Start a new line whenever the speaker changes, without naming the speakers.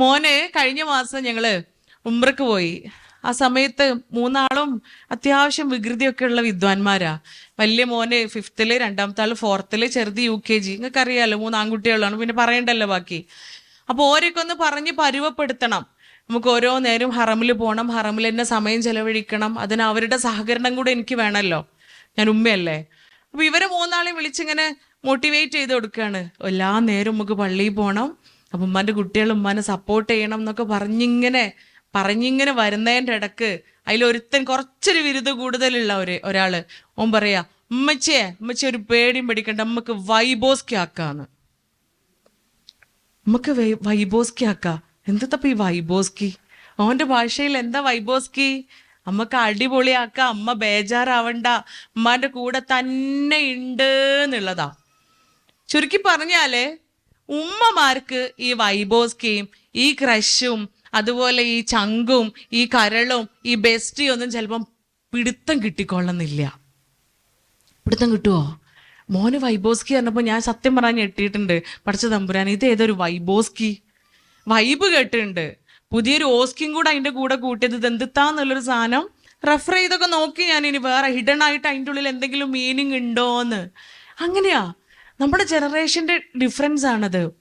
മോന് കഴിഞ്ഞ മാസം ഞങ്ങൾ ഉമ്രക്ക് പോയി. ആ സമയത്ത് മൂന്നാളും അത്യാവശ്യം വികൃതിയൊക്കെ ഉള്ള വിദ്വാൻമാരാ. വലിയ മോന് ഫിഫ്ത്തിൽ രണ്ടാമത്തെ ആൾ ഫോർത്തിൽ ചെറുത് യു കെ ജി. നിങ്ങൾക്ക് അറിയാലോ മൂന്ന് ആൺകുട്ടികളാണ് പിന്നെ പറയണ്ടല്ലോ ബാക്കി. അപ്പൊ ഓരൊക്കെ ഒന്ന് പറഞ്ഞ് പരുവപ്പെടുത്തണം. നമുക്ക് ഓരോ നേരം ഹറമിൽ പോകണം ഹറമിൽ തന്നെ സമയം ചെലവഴിക്കണം. അതിന് അവരുടെ സഹകരണം കൂടെ എനിക്ക് വേണമല്ലോ. ഞാൻ ഉമ്മയല്ലേ? അപ്പൊ ഇവരെ മൂന്നാളെയും വിളിച്ചിങ്ങനെ മോട്ടിവേറ്റ് ചെയ്ത് കൊടുക്കുകയാണ് എല്ലാ നേരം നമുക്ക് പള്ളിയിൽ പോകണം അപ്പൊ ഉമ്മാന്റെ കുട്ടികൾ ഉമ്മാനെ സപ്പോർട്ട് ചെയ്യണം എന്നൊക്കെ പറഞ്ഞിങ്ങനെ പറഞ്ഞിങ്ങനെ വരുന്നതിന്റെ ഇടയ്ക്ക് അതിലൊരുത്തൻ കുറച്ചൊരു വിരുദ്ധ കൂടുതലുള്ള ഒരു ഒരാൾ. ഓൻ പറയാ ഉമ്മച്ചേ ഉമ്മച്ചി ഒരു പേടിയും പേടിക്കണ്ട നമുക്ക് വൈബോസ്കി ആക്കാന്ന് നമുക്ക് വൈബോസ് വൈബോസ്കി ആക്ക എന്തത്തപ്പ ഈ വൈബോസ്കി? ഓന്റെ ഭാഷയിൽ എന്താ വൈബോസ്കി? അമ്മയ്ക്ക് അടിപൊളിയാക്ക അമ്മ ബേജാറാവണ്ട ഉമ്മാന്റെ കൂടെ തന്നെ ഉണ്ട് എന്നുള്ളതാ. ചുരുക്കി പറഞ്ഞാൽ ഉമ്മമാർക്ക് ഈ വൈബോസ്കിയും ഈ ക്രഷും അതുപോലെ ഈ ചങ്കും ഈ കരളും ഈ ബെസ്റ്റിയും ഒന്നും ചിലപ്പം പിടുത്തം കിട്ടിക്കൊള്ളുന്നില്ല. പിടുത്തം കിട്ടുമോ മോന് വൈബോസ്കി പറഞ്ഞപ്പോൾ ഞാൻ സത്യം പറയാൻ ഞെട്ടിയിട്ടുണ്ട്. പഠിച്ച തമ്പുരാൻ ഇത് ഏതൊരു വൈബോസ്കി? വൈബ് കേട്ടിട്ടുണ്ട്. പുതിയൊരു ഓസ്കിയും കൂടെ അതിന്റെ കൂടെ കൂട്ടിയത് ഇത് എന്തിത്താന്നുള്ളൊരു സാധനം. റെഫർ ചെയ്തൊക്കെ നോക്കി ഞാൻ ഇനി വേറെ ഹിഡൻ ആയിട്ട് അതിന്റെ ഉള്ളിൽ എന്തെങ്കിലും മീനിങ് ഉണ്ടോ എന്ന് അങ്ങനെയാ. നമ്മുടെ ജനറേഷന്റെ ഡിഫറൻസ് ആണത്.